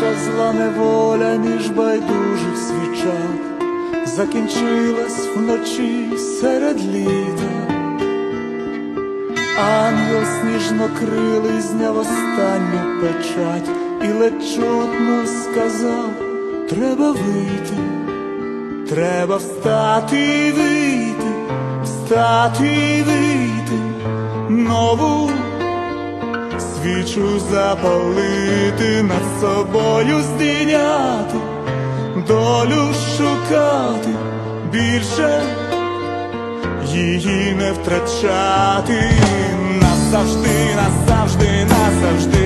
наша зла неволя між байдужих свічат закінчилась вночі серед літа. Ангел сніжнокрилий зняв останню печать і ледь чутно сказав, треба вийти, треба встати і вийти, встати і вийти, нову свічу запалити, над собою здійняти, долю шукати більше її не втрачати. Назавжди, назавжди, назавжди,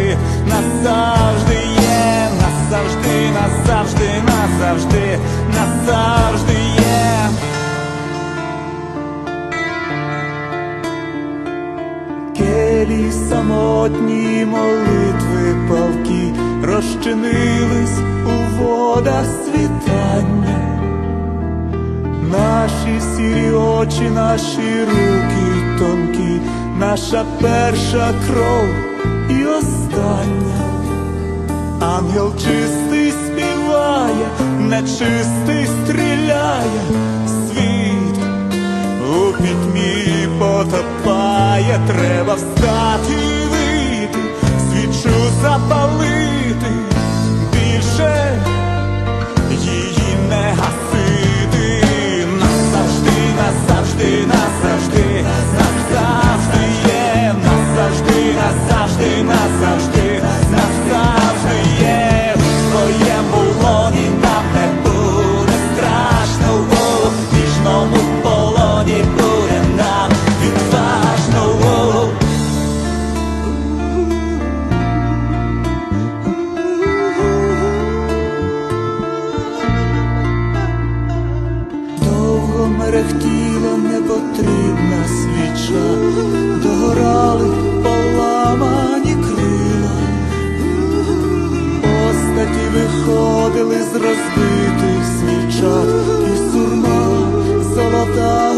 Келі самотні молитви палки розчинились у водах світання. Наші сірі очі, наші руки тонкі, наша перша кров і остання. Ангел чистий співає, нечистий стріляє, світ у пітьмі потопає, встати і вийти, свічу запалити, мерехтіла непотрібна свіча, догорали поламані крила, постаті виходили з розбитих свічат, і сурма золота.